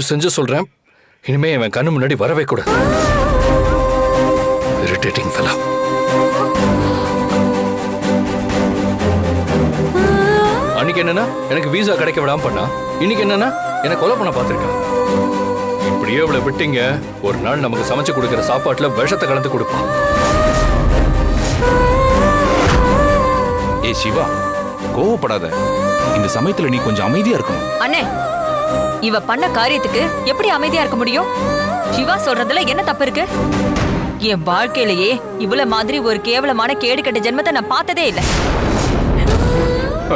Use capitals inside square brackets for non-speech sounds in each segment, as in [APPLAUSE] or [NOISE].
தயவு செஞ்சு சொல்றேன். இனிமே இவன் கண்ணு முன்னாடி வரவே கூடாது. இரிட்டேட்டிங் ஃபெலா அன்னைக்கு என்னன்னா எனக்கு வீசா கிடைக்க விடாம பண்ணா. இன்னைக்கு என்னன்னா என்ன கொலை பண்ண பார்த்திருக்கா. இப்படியே இவளை விட்டீங்க. ஒரு நாள் நமக்கு சமைச்சு கொடுக்கிற சாப்பாட்டுல விஷத்தை கலந்து கொடுப்பான் ஏ சிவா கோவப்படாத. இந்த சமயத்துல நீ கொஞ்சம் அமைதியா இருக்கணும். அண்ணே இவ பண்ண காரியத்துக்கு எப்படி அமைதியா இருக்க முடியும்? சிவா சொல்றதுல என்ன தப்பு இருக்கு? என் வாழ்க்கையிலேயே இவ்வளவு மாதிரி ஒரு கேவலமான கேடு கெட்ட ஜென்மத்தை நான் பார்த்ததே இல்ல.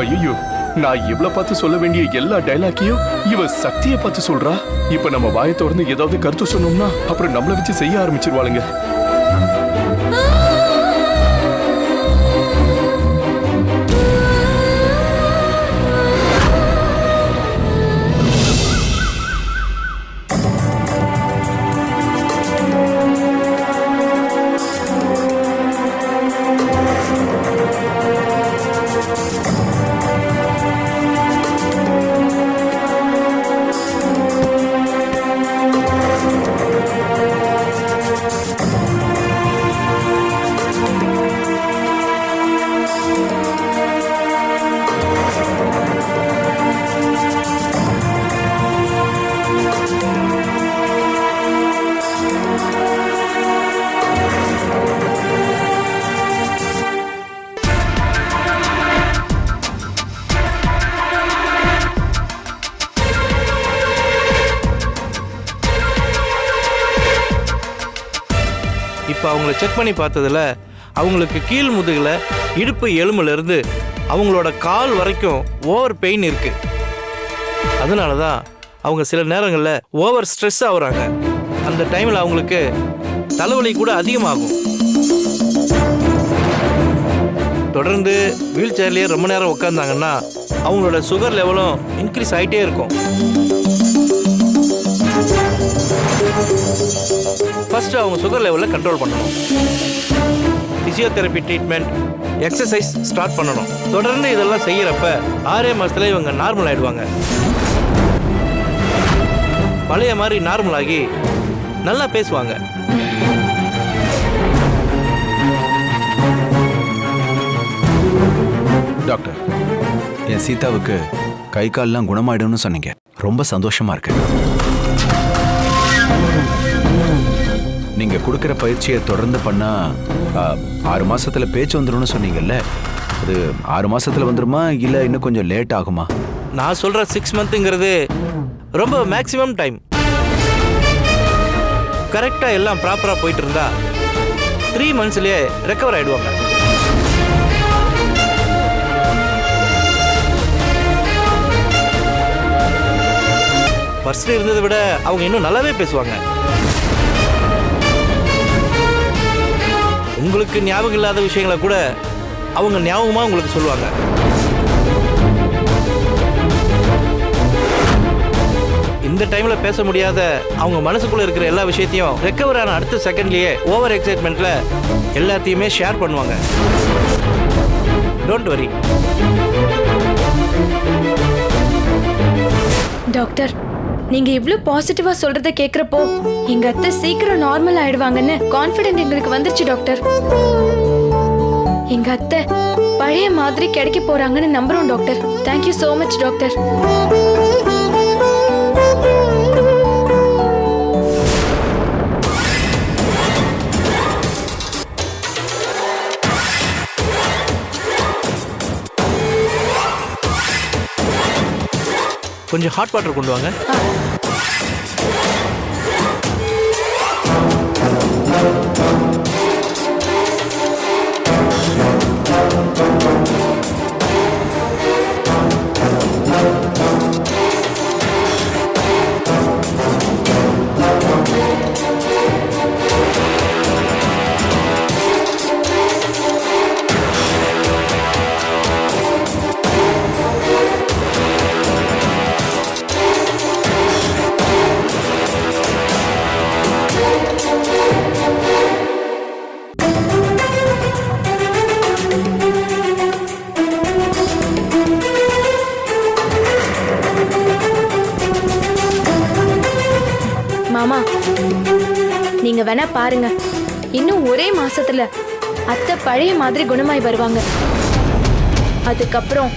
ஐயோ நான் இவ்ள பார்த்து சொல்ல வேண்டிய எல்லா டைலாக்கையும் இவ சக்தியை பார்த்து சொல்றா? இப்ப நம்ம வாயை திறந்து ஏதாவது கருத்து சொன்னோம்னா அப்புறம் நம்மள வச்சு செய்ய ஆரம்பிச்சிருவாளுங்க. செக் பண்ணி பார்த்ததுல அவங்களுக்கு கீழ் முதுகில் இடுப்பு எலும்புலேருந்து அவங்களோட கால் வரைக்கும் ஓவர் பெயின் இருக்குது அதனால தான் அவங்க சில நேரங்களில் ஓவர் ஸ்ட்ரெஸ் ஆகுறாங்க. அந்த டைமில் அவங்களுக்கு தலைவலி கூட அதிகமாகும். தொடர்ந்து வீல் சேர்லேயே ரொம்ப நேரம் உட்காந்தாங்கன்னா அவங்களோட சுகர் லெவலும் இன்க்ரீஸ் ஆகிட்டே இருக்கும். ஃபஸ்ட்டு அவங்க சுகர் லெவலில் கண்ட்ரோல் பண்ணணும். ஃபிசியோதெரப்பி ட்ரீட்மெண்ட் எக்ஸசைஸ் ஸ்டார்ட் பண்ணணும். தொடர்ந்து இதெல்லாம் செய்கிறப்ப ஆறே மாதத்தில் இவங்க நார்மல் ஆகிடுவாங்க பழைய மாதிரி நார்மல் ஆகி நல்லா பேசுவாங்க. டாக்டர் என் சீதாவுக்கு கை கால்லாம் குணமாயிடும்னு சொன்னீங்க. ரொம்ப சந்தோஷமா இருக்கு. நீங்க கொடுக்கிற பயிற்சியை தொடர்ந்து பண்ணா ஆறு மாசத்துல பேச்சு வந்துடும் சொன்னீங்கல்ல? அது ஆறு மாசத்துல வந்துருமா இல்ல இன்னும் கொஞ்சம் லேட் ஆகுமா? நான் சொல்ற சிக்ஸ் மந்த்துங்கிறது ரொம்ப மேக்ஸிமம் டைம் கரெக்டாக எல்லாம் ப்ராப்பராக போயிட்டு இருந்தா த்ரீ மந்த்ஸ்லேயே ரெக்கவர் ஆயிடுவாங்க. ஃபர்ஸ்ட் இருந்ததை விட அவங்க இன்னும் நல்லாவே பேசுவாங்க. உங்களுக்கு ஞாபகம் இல்லாத விஷயங்களை கூட அவங்க ஞாபகமாக உங்களுக்கு சொல்லுவாங்க. இந்த டைம்ல பேச முடியாத அவங்க மனசுக்குள்ள இருக்கிற எல்லா விஷயத்தையும் ரெக்கவர் ஆன அடுத்த செகண்ட்லயே ஓவர் எக்ஸைட்மெண்ட்ல எல்லாத்தையுமே ஷேர் பண்ணுவாங்க. டோன்ட் வரி டாக்டர் நீங்க இவ்ளோ பாசிட்டிவா சொல்றத கேக்குறப்போ எங்க அத்தை சீக்கிரம் நார்மல் ஆயிடுவாங்கன்னு கான்ஃபிடென்ட் எங்களுக்கு வந்துருச்சு டாக்டர் எங்க அத்தை பழைய மாதிரி கிடைக்க போறாங்கன்னு நம்புறோம் doctor thank you so much doctor கொஞ்சம் ஹாட் வாட்டர் கொண்டு வாங்க வேணா பாருங்க இன்னும் ஒரே மாசத்துல அத்தை பழைய மாதிரி குணமாய் வருவாங்க. அதுக்கப்புறம்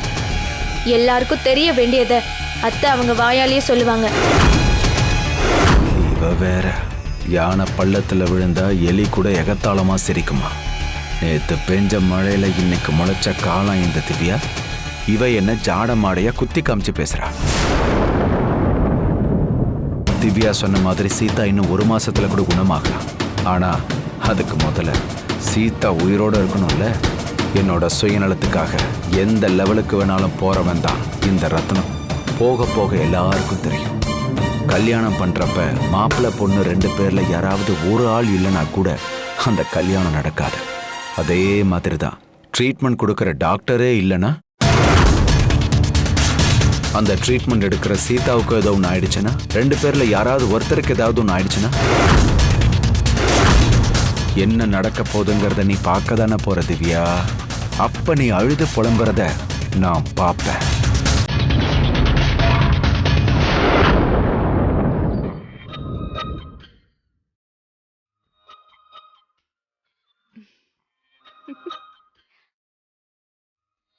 எல்லாருக்கும் தெரிய வேண்டியதை அத்தை அவங்க வாயாலேயே சொல்லுவாங்க. இவ வேற யானை பள்ளத்துல விழுந்தா எலி கூட எகத்தாளமா சிரிக்குமா? நேத்து பெஞ்ச மழையில இன்னைக்கு முளைச்ச காலம் இந்த திவ்யா. இவ என்ன ஜாட மாடையா குத்தி காமிச்சு பேசுறா. திவ்யா சொன்ன மாதிரி சீதா இன்னும் ஒரு மாசத்துல கூட குணமாகலாம் ஆனா அதுக்கு முதல்ல சீதா உயிரோட இருக்கணும்ல? என்னோட சுயநலத்துக்காக எந்த லெவலுக்கு வேணாலும் போறவன் தான் இந்த ரத்னம். போக போக எல்லாருக்கும் தெரியும். கல்யாணம் பண்றப்ப மாப்பிள்ளை பொண்ணு ரெண்டு பேர்ல யாராவது ஒரு ஆள் இல்லைன்னா கூட அந்த கல்யாணம் நடக்காது. அதே மாதிரி தான் ட்ரீட்மெண்ட் கொடுக்குற டாக்டரே இல்லைன்னா அந்த ட்ரீட்மெண்ட் எடுக்கிற சீதாவுக்கு ஏதோ ஒன்று ஆயிடுச்சுன்னா? ரெண்டு பேர்ல யாராவது ஒருத்தருக்கு ஏதாவது ஒன்று ஆயிடுச்சுன்னா? என்ன நடக்க போகுதுங்கிறத நீ பார்க்க தானே போற திவ்யா? அப்ப நீ அழுது புலம்புறத நான் பார்ப்பேன்.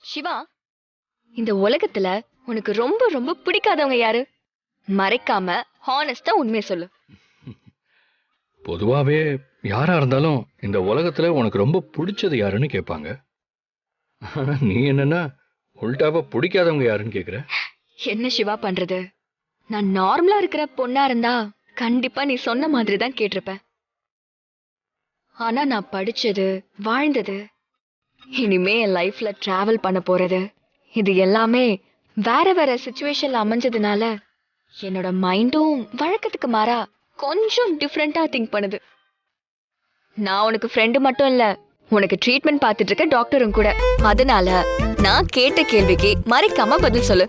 சிவா இந்த உலகத்துல உனக்கு ரொம்ப ரொம்ப பிடிக்காதவங்க யாரு? மறைக்காம ஹானஸ்டா உண்மையை சொல்லு. [LAUGHS] பொதுவாவே யாரா இருந்தாலும் இந்த உலகத்துல உனக்கு ரொம்ப பிடிச்சது யாருன்னு கேட்பாங்க. ஆனா நீ என்னன்னா உள்டாவா பிடிக்காதவங்க யாருன்னு கேக்குற? [LAUGHS] என்ன சிவா பண்றது? நான் நார்மலா இருக்கிற பொண்ணா இருந்தா கண்டிப்பா நீ சொன்ன மாதிரி தான் கேட்டிருப்ப ஆனா நான் படிச்சது வாழ்ந்தது இனிமே என் லைஃப்ல டிராவல் பண்ண போறது இது எல்லாமே வேற வேற சுச்சுவேஷன்ல அமைஞ்சதுனால என்னோட மைண்டும் வழக்கத்துக்கு மாறா கொஞ்சம் டிஃப்ரெண்டா திங்க் பண்ணுது. நான் உனக்கு ஃப்ரெண்டு மட்டும் இல்ல உனக்கு ட்ரீட்மெண்ட் பார்த்துட்டு இருக்க டாக்டரும் கூட. அதனால நான் கேட்ட கேள்விக்கு மறைக்காம பதில் சொல்லு.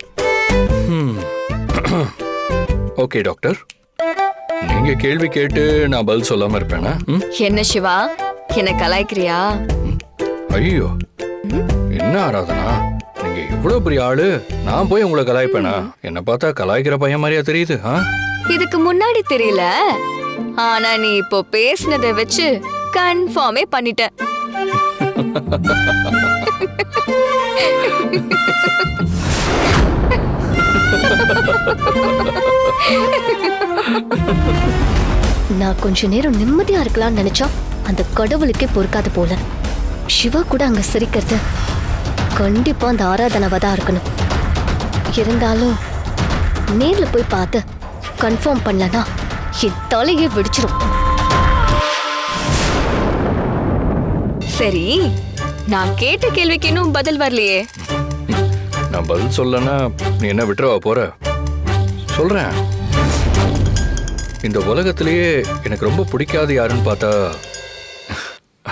ஓகே டாக்டர் [CLEARS THROAT] நீங்க கேள்வி கேட்டு நான் பதில் சொல்லாம இருப்பேனா? என்ன சிவா? என்ன கலாய்க்கிறியா? ஐயோ. என்ன ஆராதனா? நீங்க இவ்வளவு பெரிய ஆளு? நான் போய் உங்களை கலாய்ப்பேனா? என்ன பார்த்தா கலாய்க்கிற பையன் மாதிரியா தெரியுது ஆ? இதுக்கு முன்னாடி தெரியல. ஆனா நீ இப்போ பேசுனதை வச்சு கன்ஃபார்மே பண்ணிட்ட. நான் கொஞ்ச நேரம் நிம்மதியா இருக்கலாம்னு நினைச்சா அந்த கடவுளுக்கே பொறுக்காது போல. சிவா கூட அங்க சிரிக்கிறது. கண்டிப்பா அந்த ஆராதனாவா தான் இருக்கணும். இருந்தாலும் நேர்ல போய் பார்த்து கன்ஃபார்ம் பண்ணலனா என் தலையே வெடிச்சிரும். சரி நான் கேட்ட கேள்விக்கு இன்னும் பதில் வரலையே. நான் பதில் சொல்லனா நீ என்ன விட்டுறவா போற? சொல்றேன். இந்த உலகத்திலேயே எனக்கு ரொம்ப பிடிக்காது யாருன்னு பார்த்தா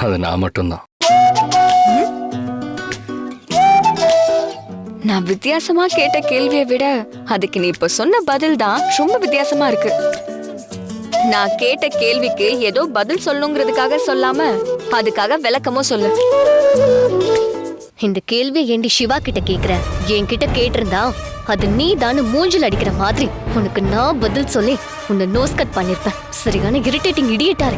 அது நான் மட்டும்தான். நான் வித்தியாசமா கேட்ட கேள்வியை விட அதுக்கு நீ இப்ப சொன்ன பதில் தான் ரொம்ப வித்தியாசமா இருக்கு. நான் கேட்ட கேள்விக்கு ஏதோ பதில் சொல்லுங்கிறதுக்காக சொல்லாம அதுக்காக விளக்கமும் சொல்லு. இந்த கேள்வியை ஏண்டி சிவா கிட்ட கேக்குற? என்கிட்ட கேட்டிருந்தா அது நீ தானு மூஞ்சில் அடிக்கிற மாதிரி உனக்கு நான் பதில் சொல்லி உன்னை நோஸ் கட் பண்ணிருப்பேன். சரியான இரிட்டேட்டிங் இடியட்டா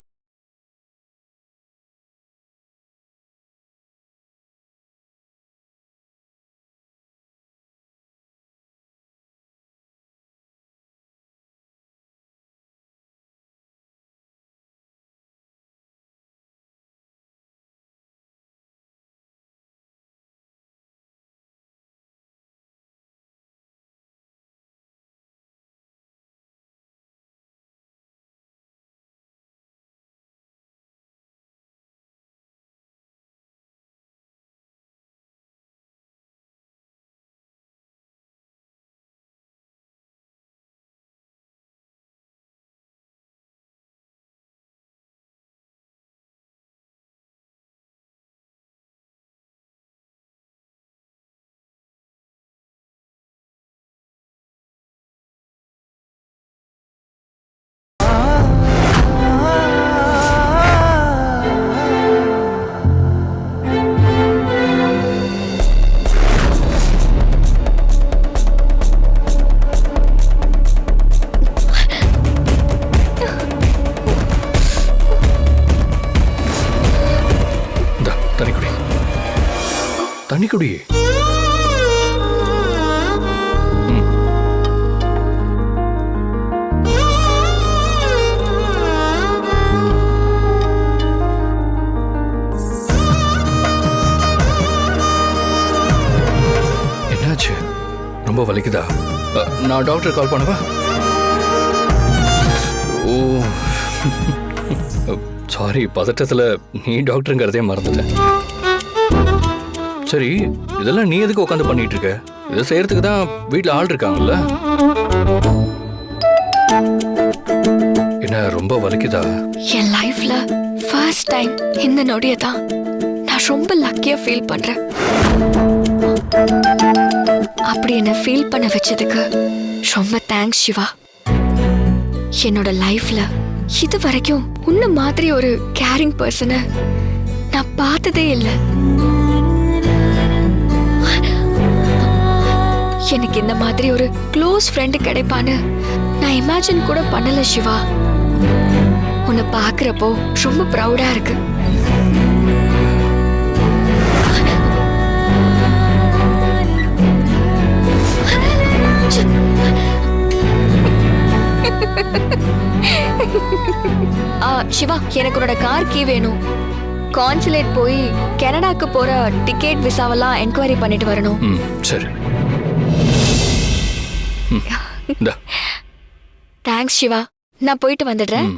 என்னாச்சு? ரொம்ப வலிக்குதா? நான் டாக்டர் கால் பண்ணவா? ஓ. [LAUGHS] சாரி பதட்டத்தில் நீ டாக்டருங்கிறதே மறந்துட்டேன். சரி இதெல்லாம் நீ எதுக்கு உட்காந்து பண்ணிட்டு இருக்க இதை செய்யறதுக்கு தான் வீட்டில் ஆள் இருக்காங்கல்ல? என்ன ரொம்ப வலிக்குதா? என் லைஃப்ல ஃபர்ஸ்ட் டைம் இந்த நொடியை தான் நான் ரொம்ப லக்கியா ஃபீல் பண்றேன். அப்படி என்ன ஃபீல் பண்ண வச்சதுக்கு ரொம்ப தேங்க்ஸ் சிவா. என்னோட லைஃப்ல இது வரைக்கும் உன்ன மாதிரி ஒரு கேரிங் பர்சனை நான் பார்த்ததே இல்லை. எனக்கு இந்த மாதிரி ஒரு க்ளோஸ் ஃப்ரெண்டு கிடைப்பான்னு நான் இமேஜின் கூட பண்ணல சிவா. உன்னை பார்க்குறப்போ ரொம்ப ப்ரௌடா இருக்கு. ஆ, சிவா எனக்கு உன்னோட கார் கீ வேணும். கான்சுலேட் போய் கனடாக்கு போற டிக்கெட் விசாவெல்லாம் என்கொயரி பண்ணிட்டு வரணும். சரி. தேங்க்ஸ் சிவா நான் போயிட்டு வந்துடுறேன்.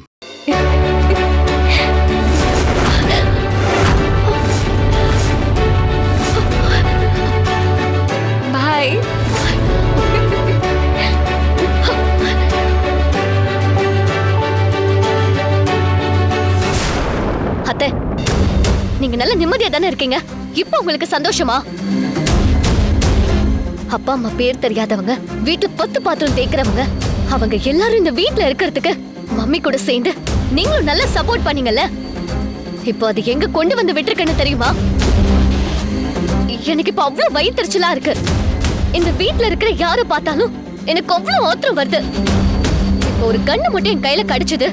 பாய் அத்தை நீங்க நல்ல நிம்மதியா தானே இருக்கீங்க? இப்போ உங்களுக்கு சந்தோஷமா? அப்பா அம்மா பேர் தெரியாதவங்க வீட்டு பத்து பாத்திரம் தேய்க்கிறவங்க அவங்க எல்லாரும் இந்த வீட்ல இருக்கிறதுக்கு மம்மி கூட சேர்ந்து நீங்களும் நல்லா சப்போர்ட் பண்ணீங்கல்ல? இப்போ அது எங்க கொண்டு வந்து விட்டுருக்கேன்னு தெரியுமா? எனக்கு இப்ப அவ்வளவு வயிற்றுச்சலா இருக்கு. இந்த வீட்ல இருக்கிற யாரை பார்த்தாலும் எனக்கு அவ்வளவு ஆத்திரம் வருது. இப்போ ஒரு கண்ணு மட்டும் என் கையில கடிச்சது.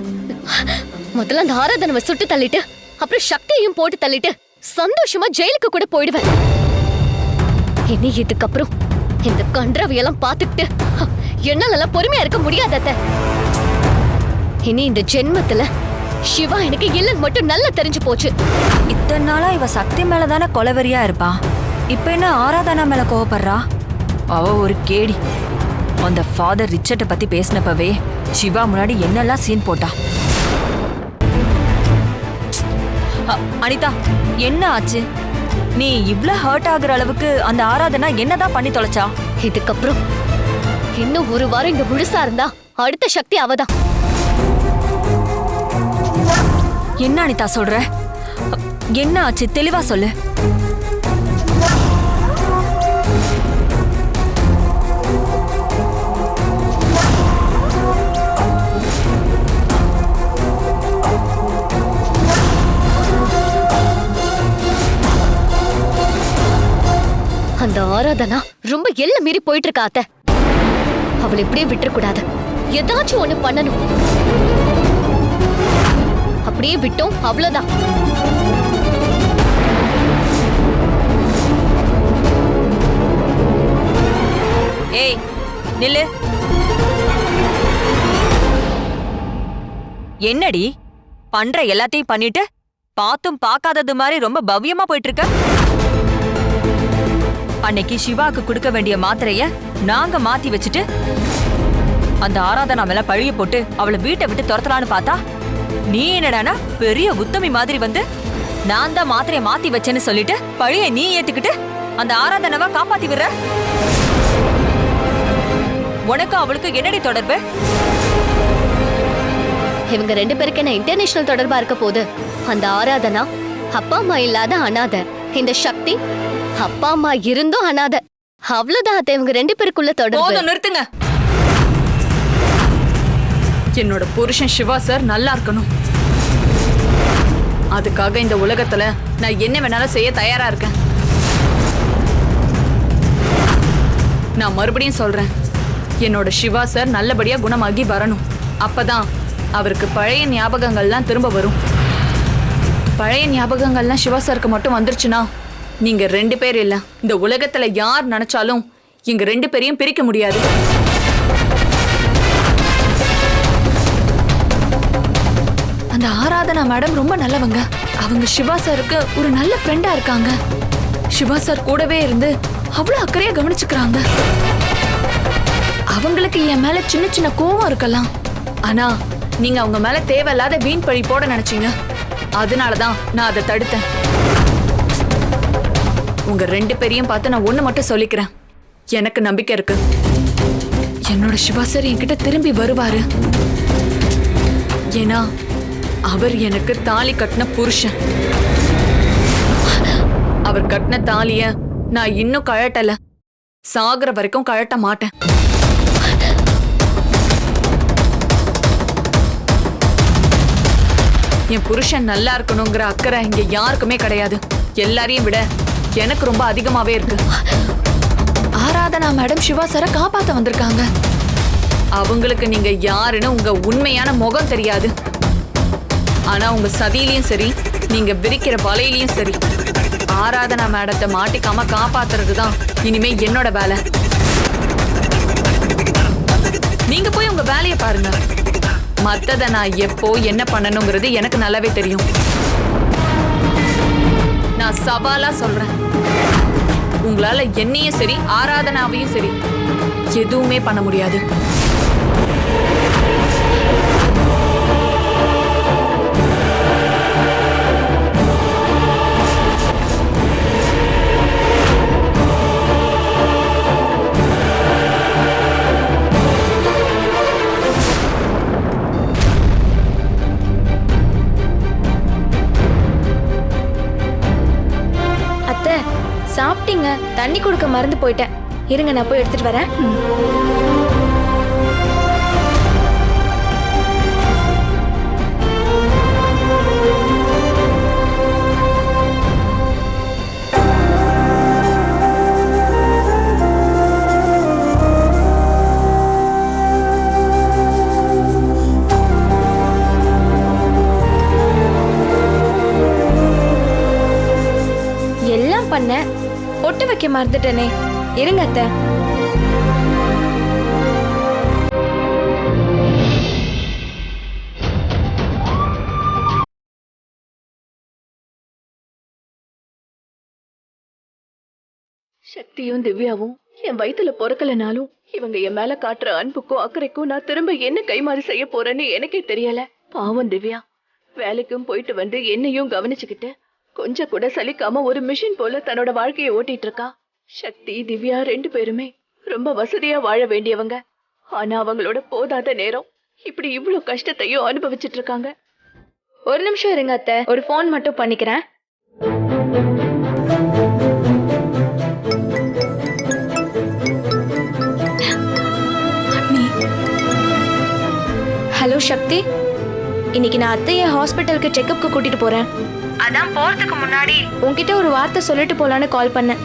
முதல்ல அந்த ஆராதனவை சுட்டு தள்ளிட்டு அப்புறம் சக்தியையும் போட்டு தள்ளிட்டு சந்தோஷமா ஜெயிலுக்கு கூட போயிடுவேன். இனி இதுக்கப்புறம் இந்த கன்றவையெல்லாம் பார்த்துக்கிட்டு என்னால பொறுமையா இருக்க முடியாது அத்தை. இனி இந்த ஜென்மத்துல சிவா எனக்கு இல்லைன்னு மட்டும் நல்லா தெரிஞ்சு போச்சு. இத்தனை நாளா இவ சக்தி மேல தானே கொலவெறியா இருப்பா. இப்ப என்ன ஆராதனா மேல கோவப்படுறா? அவ ஒரு கேடி. அந்த ஃபாதர் ரிச்சர்ட்டை பத்தி பேசினப்பவே சிவா முன்னாடி என்னெல்லாம் சீன் போட்டா? அ, அனிதா என்ன ஆச்சு? நீ இவ்ளோ ஹர்ட் ஆகுற அளவுக்கு அந்த ஆராதனா என்னதான் பண்ணி தொலைச்சா? இதுக்கப்புறம் இன்னும் ஒரு வாரம் இங்க முழுசா இருந்தா அடுத்த சக்தி அவதான். என்ன அனிதா சொல்ற? என்ன ஆச்சு? தெளிவா சொல்லு. அந்த ஆராதனா ரொம்ப எல்ல மீறி போயிட்டு இருக்கா அத்தை. அவளை இப்படியே விட்டுற கூடாது ஏதாச்சும் ஒண்ணு பண்ணணும். அப்படியே விட்டோம் அவ்வளவுதான். ஏய் நில்லு. என்னடி? பண்ற எல்லாத்தையும் பண்ணிட்டு பார்த்தும் பார்க்காதது மாதிரி ரொம்ப பவ்யமா போயிட்டு இருக்க? அன்னைக்கு சிவாக்கு கொடுக்க வேண்டிய மாத்திரைய நாங்க மாத்தி வச்சுட்டு அந்த ஆராதனா மேல பழிய போட்டு அவளை வீட்டை விட்டு துரத்தலான்னு பார்த்தா நீ என்னடானா பெரிய உத்தமி மாதிரி வந்து நான் தான் மாத்திரைய மாத்தி வச்சேன்னு சொல்லிட்டு பழிய நீ ஏத்துக்கிட்டு அந்த ஆராதனாவை காப்பாத்தி விடுற? உனக்கு அவளுக்கு என்னடி தொடர்பு? இவங்க ரெண்டு பேருக்கு என்ன இன்டர்நேஷனல் தொடர்பா இருக்க போது அந்த ஆராதனா அப்பா அம்மா இல்லாத அனாதை இந்த சக்தி அப்பா அம்மா இருந்தும் அனாதை. அவ்வளவுதான் அத்தை இவங்க ரெண்டு பேருக்குள்ள தொடர்பு. போதும் நிறுத்துங்க. என்னோட புருஷன் சிவா சார் நல்லா இருக்கணும். அதுக்காக இந்த உலகத்துல நான் என்ன வேணாலும் செய்ய தயாரா இருக்கேன். நான் மறுபடியும் சொல்றேன் என்னோட சிவா சார் நல்லபடியா குணமாகி வரணும். அப்பதான் அவருக்கு பழைய ஞாபகங்கள்லாம் திரும்ப வரும். பழைய ஞாபகங்கள்லாம் சிவா சாருக்கு மட்டும் வந்துருச்சுன்னா நீங்க ரெண்டு பேர் இல்ல. இந்த உலகத்துல யார் நினைச்சாலும் எங்க ரெண்டு பேரையும் பிரிக்க முடியாது. அந்த ஆராதனா மேடம் ரொம்ப நல்லவங்க. அவங்க சிவா சாருக்கு ஒரு நல்ல ஃப்ரெண்டா இருக்காங்க. சிவா சார் கூடவே இருந்து அவ்வளவு அக்கறையா கவனிச்சுக்கிறாங்க. அவங்களுக்கு என் மேல சின்ன சின்ன கோவம் இருக்கலாம். ஆனா நீங்க அவங்க மேல தேவையில்லாத வீண் பழி போட நினைச்சீங்க. அதனாலதான் நான் அதை தடுத்தேன். உங்க ரெண்டு பேரையும் பார்த்து நான் ஒண்ணு மட்டும் சொல்லிக்கிறேன். எனக்கு நம்பிக்கை இருக்கு. என்னோட சிவா சார் என்கிட்ட திரும்பி வருவாரு. ஏன்னா அவர் எனக்கு தாலி கட்டின புருஷன். அவர் கட்டின தாலிய நான் இன்னும் கழட்டல. சாகுற வரைக்கும் கழட்ட மாட்டேன். என் புருஷன் நல்லா இருக்கணுங்கிற அக்கறை இங்க யாருக்குமே கிடையாது. எல்லாரையும் விட எனக்கு ரொம்ப அதிகமாவே இருக்கு. ஆராதனா மேடம் சிவா சாரை காப்பாத்த வந்திருக்காங்க. அவங்களுக்கு நீங்க யாருன்னு உங்க உண்மையான முகம் தெரியாது. ஆனா உங்க சதியிலயும் சரி நீங்க விரிக்கிற வலையிலயும் சரி. ஆராதனா மேடத்தை மாட்டிக்காம காப்பாத்துறது தான் இனிமே என்னோட வேலை. நீங்க போய் உங்க வேலையை பாருங்க. மத்தத நான் எப்போ என்ன பண்ணணுங்கிறது எனக்கு நல்லாவே தெரியும். நான் சவாலா சொல்றேன். உங்களால என்னையும் சரி ஆராதனாவையும் சரி எதுவுமே பண்ண முடியாது. தண்ணி கொடுக்க மறந்து போயிட்டேன். இருங்க நான் போய் எடுத்துட்டு வரேன். எல்லாம் பண்ணேன் பொட்டு வைக்க மறந்துட்டேனே. இருங்க அத்தை. சக்தியும் திவ்யாவும் என் வயித்துல பொறக்கலனாலும் இவங்க என் மேல காட்டுற அன்புக்கும் அக்கறைக்கும் நான் திரும்ப என்ன கைமாறி செய்ய போறேன்னு எனக்கே தெரியல. பாவம் திவ்யா. வேலைக்கும் போயிட்டு வந்து என்னையும் கவனிச்சுக்கிட்டு கொஞ்சம் கூட சலிக்காம ஒரு மிஷின் போல தன்னோட வாழ்க்கையை ஓட்டிட்டு இருக்கா சக்தி திவ்யா ரெண்டு பேருமே ரொம்ப வசதியா வாழ வேண்டியவங்க. ஆனா அவங்களோட போதாத நேரம் இப்படி இவ்வளவு கஷ்டத்தையும் அனுபவிச்சிட்டு இருக்காங்க ஒரு நிமிஷம் இருங்க அத்தை ஒரு ஃபோன் மட்டும் பண்ணிக்கிறேன். ஹலோ சக்தி இன்னைக்கு நான் அத்தையை ஹாஸ்பிட்டலுக்கு செக்கப்க்கு கூட்டிட்டு போறேன். அதான் போறதுக்கு முன்னாடி உன்கிட்ட ஒரு வார்த்தை சொல்லிட்டு போலான்னு கால் பண்ணேன்.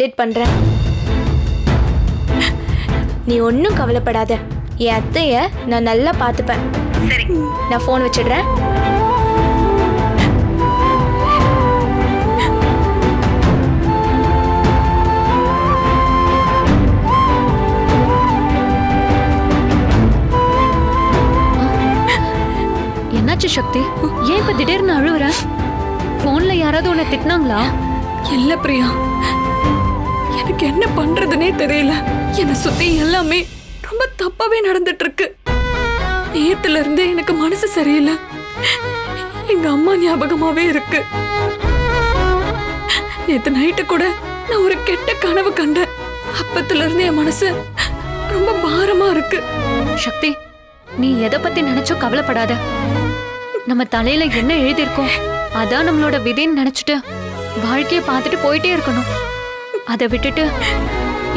அப்டேட் பண்றேன் நீ ஒன்றும் கவலைப்படாத. என் அத்தைய நான் நல்லா பார்த்துப்பேன். சரி. நான் ஃபோன் வச்சிடுறேன். என்னாச்சு சக்தி? ஏன் இப்ப திடீர்னு அழுவுற? போன்ல யாராவது உன்னை திட்டினாங்களா? இல்ல பிரியா. எனக்கு என்ன பண்றதுனே தெரியல. என்னை சுத்தி எல்லாமே ரொம்ப தப்பாவே நடந்துட்டு இருக்கு நேத்துல இருந்து எனக்கு மனசு சரியில்லை. எங்க அம்மா ஞாபகமாவே இருக்கு. நேத்து நைட்டு கூட நான் ஒரு கெட்ட கனவு கண்டேன். அப்பத்துல இருந்து என் மனசு ரொம்ப பாரமா இருக்கு. சக்தி நீ எதை பத்தி நினைச்சோ கவலைப்படாத. நம்ம தலையில என்ன எழுதியிருக்கோம் அதான் நம்மளோட விதின்னு நினைச்சிட்டு வாழ்க்கையை பார்த்துட்டு போயிட்டே இருக்கணும். அதை விட்டுட்டு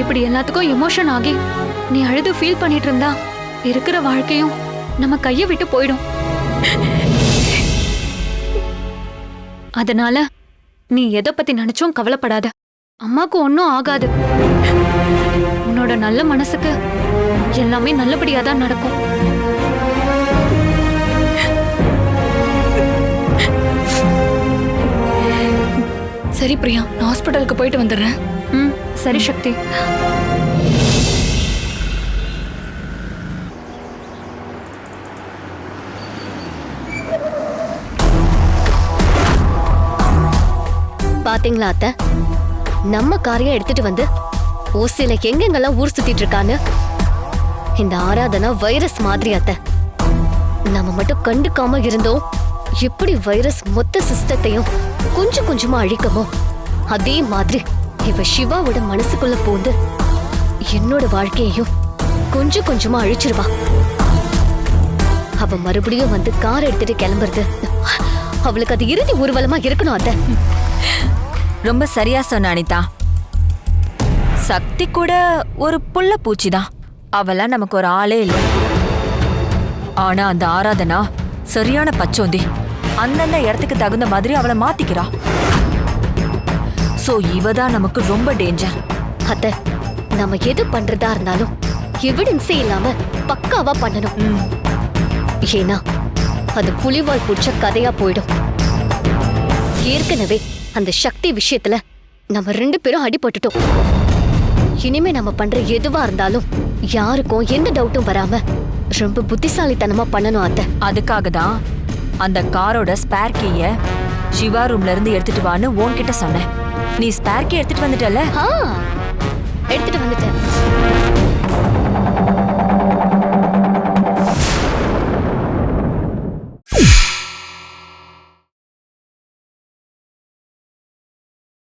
இப்படி எல்லாத்துக்கும் எமோஷன் ஆகி நீ அழுது ஃபீல் பண்ணிட்டு இருந்தா இருக்கிற வாழ்க்கையும் நம்ம கையை விட்டு போயிடும். அதனால நீ எதை பத்தி நினைச்சும் கவலைப்படாத. அம்மாக்கு ஒன்றும் ஆகாது. உன்னோட நல்ல மனசுக்கு எல்லாமே நல்லபடியாக தான் நடக்கும். சரி பிரியா நான் ஹாஸ்பிட்டலுக்கு போயிட்டு வந்துடுறேன். சரி சக்தி பாத்தீங்களா அத்தை? நம்ம காரியம் எடுத்துட்டு வந்து ஓசில எங்கெங்கெல்லாம் ஊர் சுத்திட்டு இருக்கான்னு? இந்த ஆராதனா வைரஸ் மாதிரி அத்தை. நம்ம மட்டும் கண்டுக்காம இருந்தோம். எப்படி வைரஸ் மொத்த சிஸ்டத்தையும் கொஞ்சம் கொஞ்சமா அழிக்கமோ? அதே மாதிரி இவ சிவாவோட மனசுக்குள்ள போந்து என்னோட வாழ்க்கையையும் கொஞ்சம் கொஞ்சமா அழிச்சிருவா. அவ மறுபடியும் வந்து கார் எடுத்துட்டு கிளம்புறது. அவளுக்கு அது இறுதி ஊர்வலமா இருக்கணும் அத்தை. ரொம்ப சரியா சொன்ன அனிதா. சக்தி கூட ஒரு புள்ள பூச்சிதான். அவெல்லாம் நமக்கு ஒரு ஆளே இல்லை. ஆனா அந்த ஆராதனா சரியான பச்சோந்தி. அந்தந்த இடத்துக்கு தகுந்த மாதிரி அவளை மாத்திக்கிறா. சோ இவ தான் நமக்கு ரொம்ப டேஞ்சர் அத்தை நம்ம எது பண்றதா இருந்தாலும் எவிடன்ஸே இல்லாம பக்காவா பண்ணணும். ஏன்னா அது புலிவால் பிடிச்ச கதையா போயிடும். ஏற்கனவே அந்த சக்தி விஷயத்துல நம்ம ரெண்டு பேரும் அடிபட்டுட்டோம். இனிமே நம்ம பண்ற எதுவா இருந்தாலும் யாருக்கும் எந்த டவுட்டும் வராம ரொம்ப புத்திசாலித்தனமா பண்ணணும் அத்தை. அதுக்காக தான் அந்த காரோட ஸ்பேர் கீய சிவா ரூம்ல இருந்து எடுத்துட்டு வான்னு உன்கிட்ட சொன்னேன். நீ ஸ்பேர்க்கு எடுத்துட்டு வந்துட்டல எடுத்துட்டு வந்துட்டேன்.